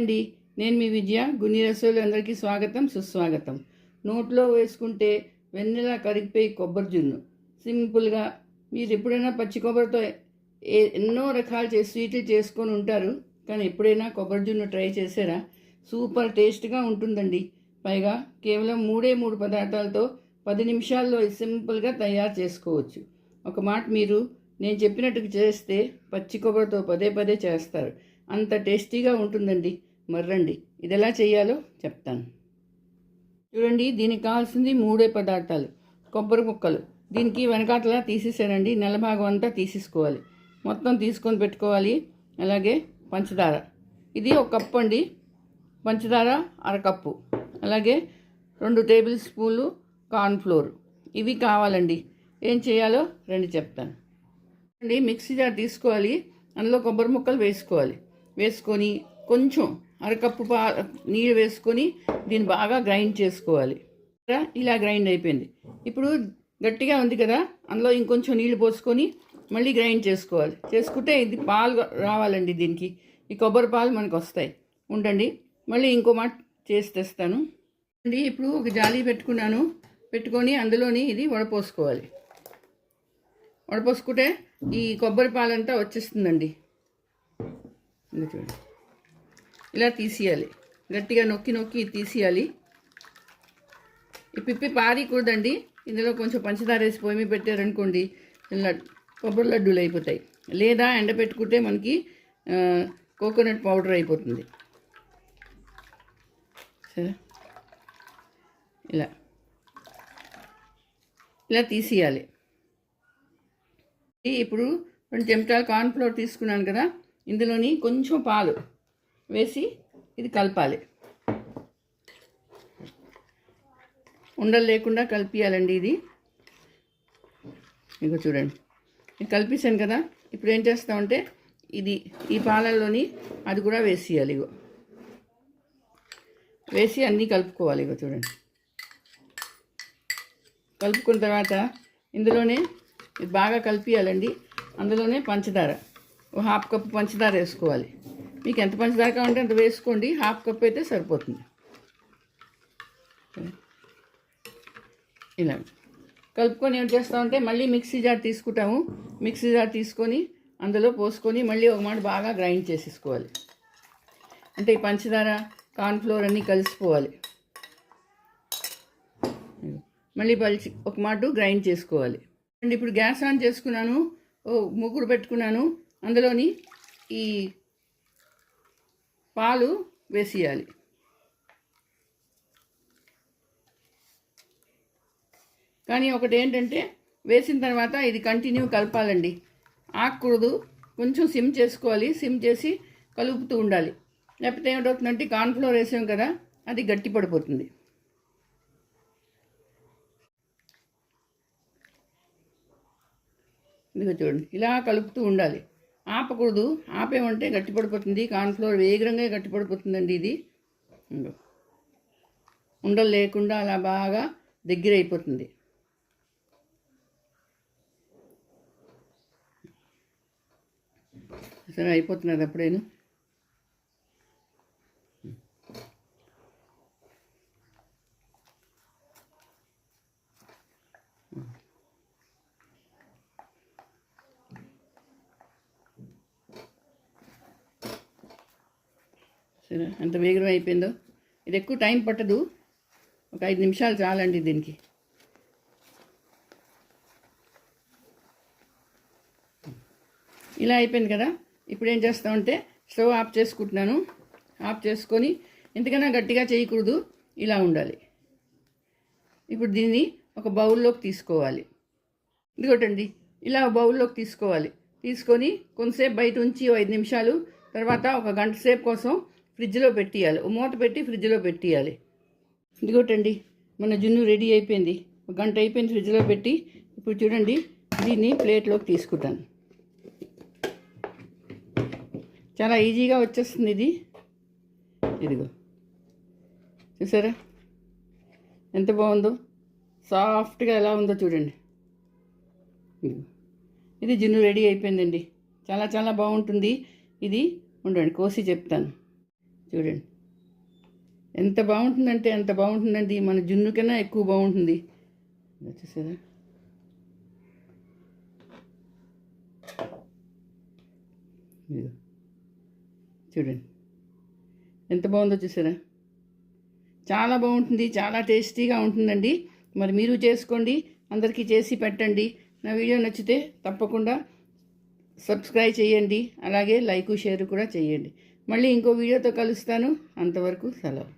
అండి. నేను మీ విజయ గున్ని రసోలు అందరికీ స్వాగతం సుస్వాగతం. నోట్లో వేసుకుంటే వెన్నెల కరిగిపోయి కొబ్బరి జున్ను. సింపుల్గా మీరు ఎప్పుడైనా పచ్చి కొబ్బరితో ఏ- ఎన్నో రకాల చే స్వీట్లు చేసుకొని ఉంటారు. కానీ ఎప్పుడైనా కొబ్బరి జున్ను ట్రై చేసారా సూపర్ టేస్ట్గా ఉంటుందండి. పైగా కేవలం మూడే మూడు పదార్థాలతో పది నిమిషాల్లో సింపుల్గా తయారు చేసుకోవచ్చు. ఒక మాట మీరు నేను చెప్పినట్టుగా చేస్తే పచ్చి కొబ్బరితో పదే పదే చేస్తారు. అంత టేస్టీగా ఉంటుందండి. మర్రండి. ఇది ఎలా చేయాలో చెప్తాను. చూడండి దీనికి కావాల్సింది మూడే పదార్థాలు. కొబ్బరి ముక్కలు. దీనికి వెనకాతలా తీసేసానండి. నెల భాగం అంతా తీసేసుకోవాలి. మొత్తం తీసుకొని పెట్టుకోవాలి. అలాగే పంచదార. ఇది ఒక కప్పు అండి. పంచదార అరకప్పు అలాగే రెండు టేబుల్ స్పూన్లు కార్న్ఫ్లోర్ ఇవి కావాలండి. ఏం చేయాలో రెండు చెప్తాను. అండి మిక్సీ జార్ తీసుకోవాలి. అందులో కొబ్బరి ముక్కలు వేసుకోవాలి. వేసుకొని కొంచెం అరకప్పు పా నీళ్ళు వేసుకొని దీన్ని బాగా గ్రైండ్ చేసుకోవాలి. ఇలా- గ్రైండ్ అయిపోయింది. ఇప్పుడు గట్టిగా ఉంది కదా అందులో ఇంకొంచెం నీళ్ళు పోసుకొని మళ్ళీ గ్రైండ్ చేసుకోవాలి. చేసుకుంటే ఇది పాలు రావాలండి దీనికి. ఈ కొబ్బరి పాలు మనకు వస్తాయి. ఉండండి. మళ్ళీ ఇంకో మాట చేసి తెస్తాను. అండి ఇప్పుడు ఒక జాలి పెట్టుకున్నాను. పెట్టుకొని అందులోని ఇది వడపోసుకోవాలి. వడపోసుకుంటే ఈ కొబ్బరి పాలంతా వచ్చేస్తుందండి. చూడండి. ఇలా తీసేయాలి. గట్టిగా నొక్కి నొక్కి తీసేయాలి. ఈ పిప్పి పారీకూడదండి. ఇందులో కొంచెం పంచదార వేసి పొయ్యి పెట్టారనుకోండి లడ్ కొబ్బరి లడ్డూలు అయిపోతాయి. లేదా ఎండబెట్టుకుంటే మనకి కోకోనట్ పౌడర్ అయిపోతుంది. సరే? ఇలా. ఇలా తీసేయాలి. ఇప్పుడు రెండు చెంచాలు కార్న్ఫ్లోర్ తీసుకున్నాను కదా ఇందులోని కొంచెం పాలు. వేసి ఇది కలపాలి. ఉండలు లేకుండా కలిపియాలండి ఇది. ఇగో చూడండి. ఇది కలిపేసాను కదా ఇప్పుడు ఏం చేస్తామంటే ఇది ఈ పాలల్లోని అది కూడా వేసేయాలి ఇగో. వేసి అన్నీ కలుపుకోవాలి ఇగో చూడండి. కలుపుకున్న తర్వాత ఇందులోనే ఇది బాగా కలిపియాలండి. అందులోనే పంచదార ఓ హాఫ్ కప్ పంచదార వేసుకోవాలి. మీకు ఎంత పంచదార కావాలంటే అంత వేసుకోండి. హాఫ్ కప్ అయితే సరిపోతుంది. ఇలా. కలుపుకొని ఏం చేస్తామంటే మళ్ళీ మిక్సీ జార్ తీసుకుంటాము. మిక్సీ జార్ తీసుకొని అందులో పోసుకొని మళ్ళీ ఒక మాట బాగా గ్రైండ్ చేసేసుకోవాలి. అంటే ఈ పంచదార కార్న్ఫ్లోర్ అన్నీ కలిసిపోవాలి. మళ్ళీ పలిచి ఒక మాట గ్రైండ్ చేసుకోవాలి. అండ్ ఇప్పుడు గ్యాస్ ఆన్ చేసుకున్నాను. ఓ ముగ్గురు పెట్టుకున్నాను. అందులోని ఈ పాలు వేసేయాలి. కానీ ఒకటి ఏంటంటే వేసిన తర్వాత ఇది కంటిన్యూ కలపాలండి. ఆకూడదు. కొంచెం సిమ్ చేసుకోవాలి. సిమ్ చేసి కలుపుతూ ఉండాలి. లేకపోతే ఏమిటవుతుందంటే కార్న్ఫ్లోర్ వేసాం కదా అది గట్టి పడిపోతుంది. ఇదిగో చూడండి. ఇలా కలుపుతూ ఉండాలి. ఆపకూడదు. ఆపేమంటే గట్టిపడిపోతుంది. కార్న్ఫ్లోర్ వేగంగా గట్టిపడిపోతుందండి ఇది. ఉండలు లేకుండా అలా బాగా దగ్గర అయిపోతుంది సరే అయిపోతున్నది అప్పుడేను. ఎంత వేగరం అయిపోయిందో? ఇది ఎక్కువ టైం పట్టదు. ఒక ఐదు నిమిషాలు చాలండి దీనికి. ఇలా అయిపోయింది కదా? ఇప్పుడు ఏం చేస్తామంటే స్టవ్ ఆఫ్ చేసుకుంటున్నాను. ఆఫ్ చేసుకొని ఎంతకైనా గట్టిగా చేయకూడదు. ఇలా ఉండాలి. ఇప్పుడు దీన్ని ఒక బౌల్లోకి తీసుకోవాలి. ఇదిగోటండి. ఇలా బౌల్లోకి తీసుకోవాలి. తీసుకొని కొంతసేపు బయట ఉంచి ఐదు నిమిషాలు తర్వాత ఒక గంట సేపు కోసం ఫ్రిడ్జ్లో పెట్టేయాలి ఓ మూత పెట్టి ఫ్రిడ్జ్లో పెట్టేయాలి ఇదిగోటండి మన జున్ను రెడీ అయిపోయింది. ఒక గంట అయిపోయింది ఫ్రిడ్జ్లో పెట్టి. ఇప్పుడు చూడండి దీన్ని ప్లేట్లోకి తీసుకుంటాను. చాలా ఈజీగా వచ్చేస్తుంది ఇది. ఇదిగో చూసారా? ఎంత బాగుందో. సాఫ్ట్గా ఎలా ఉందో చూడండి. ఇది జున్ను రెడీ అయిపోయిందండి. చాలా చాలా బాగుంటుంది. ఇది ఉండండి కోసి చెప్తాను. చూడండి. ఎంత బాగుంటుందంటే ఎంత బాగుంటుందండి. మన జున్ను కన్నా ఎక్కువ బాగుంటుంది. వచ్చేసారా చూడండి. ఎంత బాగుందో చూసారా? చాలా బాగుంటుంది. చాలా టేస్టీగా ఉంటుందండి. మరి మీరు చేసుకోండి. అందరికీ చేసి పెట్టండి. నా వీడియో నచ్చితే తప్పకుండా సబ్స్క్రైబ్ చేయండి. అలాగే లైక్ షేర్ కూడా చేయండి. మళ్ళీ ఇంకో వీడియోతో కలుస్తాను. అంతవరకు సెలవు.